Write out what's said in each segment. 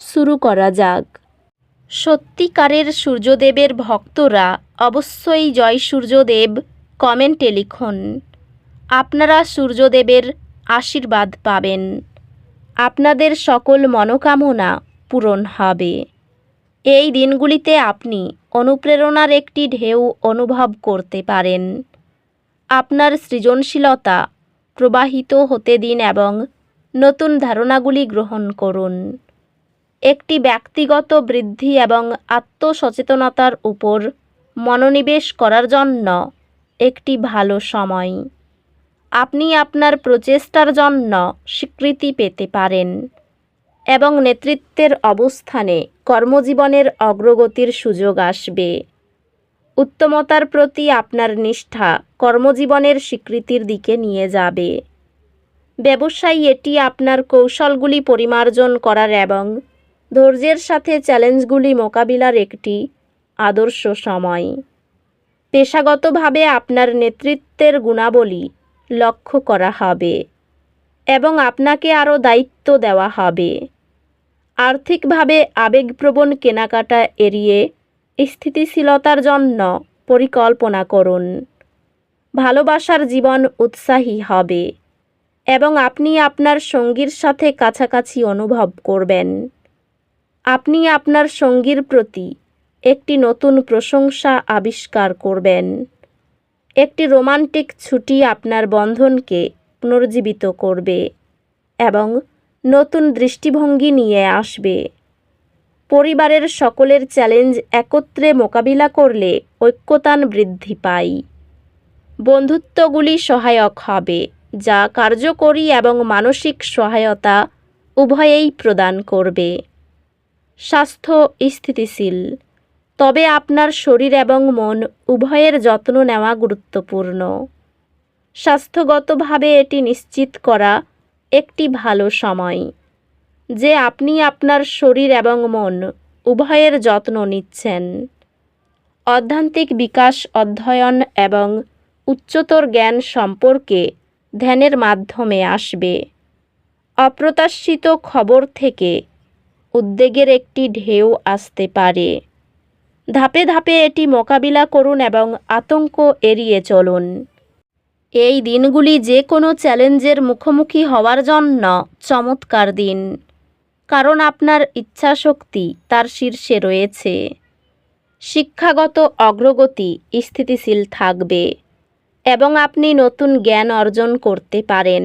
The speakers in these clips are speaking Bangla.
শুরু করা যাক। সত্যিকারের সূর্যদেবের ভক্তরা অবশ্যই জয় সূর্যদেব কমেন্টে লিখুন। আপনারা সূর্যদেবের আশীর্বাদ পাবেন। আপনাদের সকল মনোকামনা পূরণ হবে। এই দিনগুলিতে আপনি অনুপ্রেরণার একটি ঢেউ অনুভব করতে পারেন। আপনার সৃজনশীলতা প্রবাহিত হতে দিন এবং নতুন ধারণাগুলি গ্রহণ করুন। একটি ব্যক্তিগত বৃদ্ধি এবং আত্মসচেতনতার উপর মনোনিবেশ করার জন্য একটি ভালো সময়। আপনি আপনার প্রচেষ্টার জন্য স্বীকৃতি পেতে পারেন এবং নেতৃত্বের অবস্থানে কর্মজীবনের অগ্রগতির সুযোগ আসবে। উত্তমতার প্রতি আপনার নিষ্ঠা কর্মজীবনের স্বীকৃতির দিকে নিয়ে যাবে। ব্যবসায়ী এটি আপনার কৌশলগুলি পরিমার্জন করার এবং ধৈর্যের সাথে চ্যালেঞ্জগুলি মোকাবিলার একটি আদর্শ সময়। পেশাগতভাবে আপনার নেতৃত্বের গুণাবলী লক্ষ্য করা হবে এবং আপনাকে আরও দায়িত্ব দেওয়া হবে। আর্থিকভাবে আবেগপ্রবণ কেনাকাটা এড়িয়ে স্থিতিশীলতার জন্য পরিকল্পনা করুন। ভালোবাসার জীবন উৎসাহী হবে এবং আপনি আপনার সঙ্গীর সাথে কাছাকাছি অনুভব করবেন। আপনি আপনার সঙ্গীর প্রতি একটি নতুন প্রশংসা আবিষ্কার করবেন। একটি রোমান্টিক ছুটি আপনার বন্ধনকে পুনর্জীবিত করবে এবং নতুন দৃষ্টিভঙ্গি নিয়ে আসবে। পরিবারের সকলের চ্যালেঞ্জ একত্রে মোকাবিলা করলে ঐক্যতান বৃদ্ধি পায়। বন্ধুত্বগুলি সহায়ক হবে, যা কার্যকরী এবং মানসিক সহায়তা উভয়েই প্রদান করবে। স্বাস্থ্য স্থিতিশীল। তবে আপনার শরীর এবং মন উভয়ের যত্ন নেওয়া গুরুত্বপূর্ণ। স্বাস্থ্যগতভাবে এটি নিশ্চিত করা একটি ভালো সময় যে আপনি আপনার শরীর এবং মন উভয়ের যত্ন নিচ্ছেন। অধ্যান্তিক বিকাশ অধ্যয়ন এবং উচ্চতর জ্ঞান সম্পর্কে ধ্যানের মাধ্যমে আসবে। অপ্রত্যাশিত খবর থেকে উদ্বেগের একটি ঢেউ আসতে পারে। ধাপে ধাপে এটি মোকাবিলা করুন এবং আতঙ্ক এড়িয়ে চলুন। এই দিনগুলি যে কোনো চ্যালেঞ্জের মুখোমুখি হওয়ার জন্য চমৎকার দিন। কারণ আপনার ইচ্ছাশক্তি তার শীর্ষে রয়েছে। শিক্ষাগত অগ্রগতি স্থিতিশীল থাকবে এবং আপনি নতুন জ্ঞান অর্জন করতে পারেন।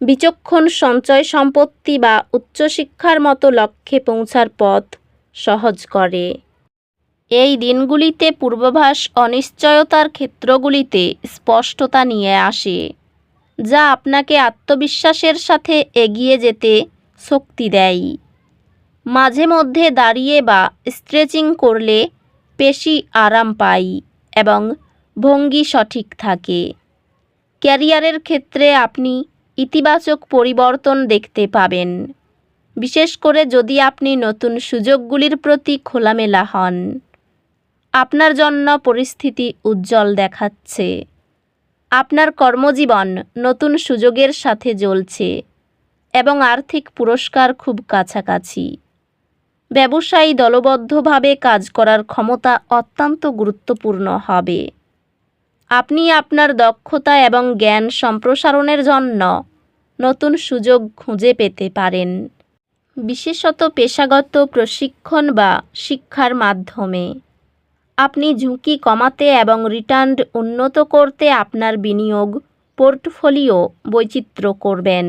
বিচক্ষণ সঞ্চয় সম্পত্তি বা উচ্চশিক্ষার মতো লক্ষ্যে পৌঁছার পথ সহজ করে। এই দিনগুলিতে পূর্বাভাস অনিশ্চয়তার ক্ষেত্রগুলিতে স্পষ্টতা নিয়ে আসে, যা আপনাকে আত্মবিশ্বাসের সাথে এগিয়ে যেতে শক্তি দেয়। মাঝে মধ্যে দাঁড়িয়ে বা স্ট্রেচিং করলে পেশি আরাম পাই এবং ভঙ্গি সঠিক থাকে। ক্যারিয়ারের ক্ষেত্রে আপনি ইতিবাচক পরিবর্তন দেখতে পাবেন। বিশেষ করে যদি আপনি নতুন সুযোগগুলির প্রতি খোলামেলা হন। আপনার জন্য পরিস্থিতি উজ্জ্বল দেখাচ্ছে। আপনার কর্মজীবন নতুন সুযোগের সাথে জ্বলছে এবং আর্থিক পুরস্কার খুব কাছাকাছি। ব্যবসায়ী দলবদ্ধভাবে কাজ করার ক্ষমতা অত্যন্ত গুরুত্বপূর্ণ হবে। আপনি আপনার দক্ষতা এবং জ্ঞান সম্প্রসারণের জন্য নতুন সুযোগ খুঁজে পেতে পারেন। বিশেষত পেশাগত প্রশিক্ষণ বা শিক্ষার মাধ্যমে। আপনি ঝুঁকি কমাতে এবং রিটার্ন উন্নত করতে আপনার বিনিয়োগ, পোর্টফোলিও বৈচিত্র্য করবেন।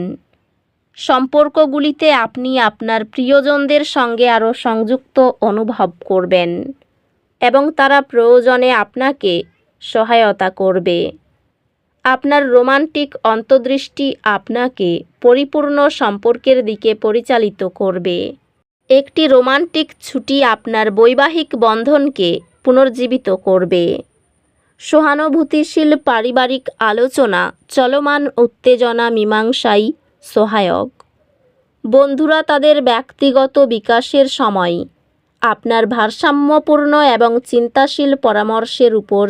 সম্পর্কগুলিতে আপনি আপনার প্রিয়জনদের সঙ্গে আরও সংযুক্ত অনুভব করবেন এবং তারা প্রয়োজনে আপনাকে সহায়তা করবে। আপনার রোমান্টিক অন্তর্দৃষ্টি আপনাকে পরিপূর্ণ সম্পর্কের দিকে পরিচালিত করবে। একটি রোমান্টিক ছুটি আপনার বৈবাহিক বন্ধনকে পুনর্জীবিত করবে। সহানুভূতিশীল পারিবারিক আলোচনা, চলমান উত্তেজনা, মীমাংসাই সহায়ক। বন্ধুরা তাদের ব্যক্তিগত বিকাশের সময়, আপনার ভারসাম্যপূর্ণ এবং চিন্তাশীল পরামর্শের উপর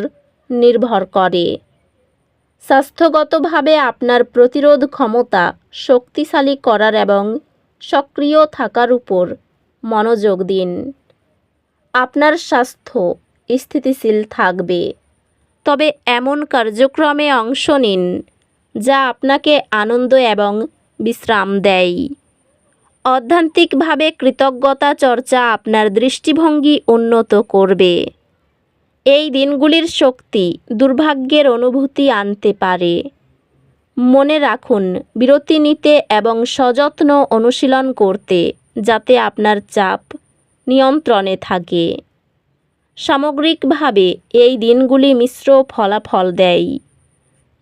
নির্ভর করে। স্বাস্থ্যগতভাবে আপনার প্রতিরোধ ক্ষমতা শক্তিশালী করার এবং সক্রিয় থাকার উপর মনোযোগ দিন। আপনার স্বাস্থ্য স্থিতিশীল থাকবে। তবে এমন কার্যক্রমে অংশ নিন, যা আপনাকে আনন্দ এবং বিশ্রাম দেয়। অধ্যান্তিকভাবে কৃতজ্ঞতা চর্চা আপনার দৃষ্টিভঙ্গি উন্নত করবে। এই দিনগুলির শক্তি দুর্ভাগ্যের অনুভূতি আনতে পারে। মনে রাখুন, বিরতি নিতে এবং সযত্ন অনুশীলন করতে যাতে আপনার চাপ নিয়ন্ত্রণে থাকে। সামগ্রিকভাবে এই দিনগুলি মিশ্র ফলাফল দেয়,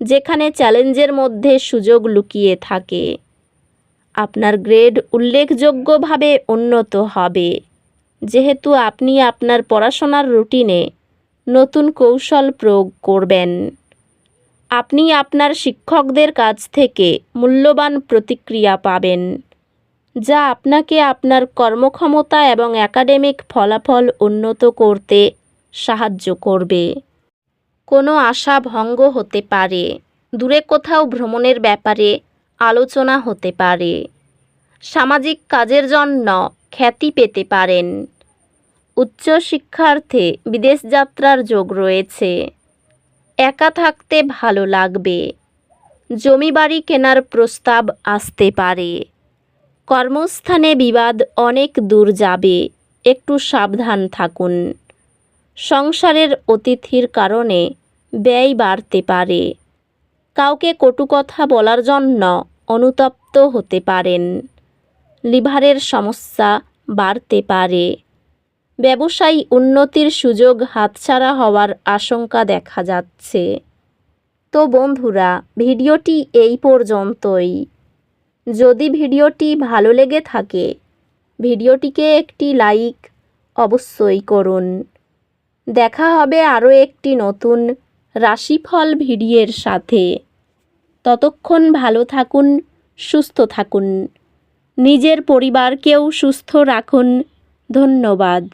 যেখানে চ্যালেঞ্জের মধ্যে সুযোগ লুকিয়ে থাকে। আপনার গ্রেড উল্লেখযোগ্যভাবে উন্নত হবে। যেহেতু আপনি আপনার পড়াশোনার রুটিনে নতুন কৌশল প্রয়োগ করবেন। আপনি আপনার শিক্ষকদের কাছ থেকে মূল্যবান প্রতিক্রিয়া পাবেন, যা আপনাকে আপনার কর্মক্ষমতা এবং একাডেমিক ফলাফল উন্নত করতে সাহায্য করবে। কোনো আশা ভঙ্গ হতে পারে, দূরে কোথাও ভ্রমণের ব্যাপারে আলোচনা হতে পারে। সামাজিক কাজের জন্য খ্যাতি পেতে পারেন। উচ্চশিক্ষার্থে বিদেশ যাত্রার যোগ রয়েছে। একা থাকতে ভালো লাগবে। জমি বাড়ি কেনার প্রস্তাব আসতে পারে। কর্মস্থানে বিবাদ অনেক দূর যাবে। একটু সাবধান থাকুন। সংসারের অতিথির কারণে ব্যয় বাড়তে পারে। কাউকে কটু কথা বলার জন্য অনুতপ্ত হতে পারেন। লিভারের সমস্যা বাড়তে পারে। ব্যবসায়ী উন্নতির সুযোগ হাতছাড়া হওয়ার আশঙ্কা দেখা যাচ্ছে। তো বন্ধুরা, ভিডিওটি এই পর্যন্তই। যদি ভিডিওটি ভালো লেগে থাকে, ভিডিওটিকে একটি লাইক অবশ্যই করুন। দেখা হবে আরও একটি নতুন রাশিফল ভিডিওর সাথে। ততক্ষণ ভালো থাকুন, সুস্থ থাকুন। নিজের পরিবারকেও সুস্থ রাখুন। ধন্যবাদ।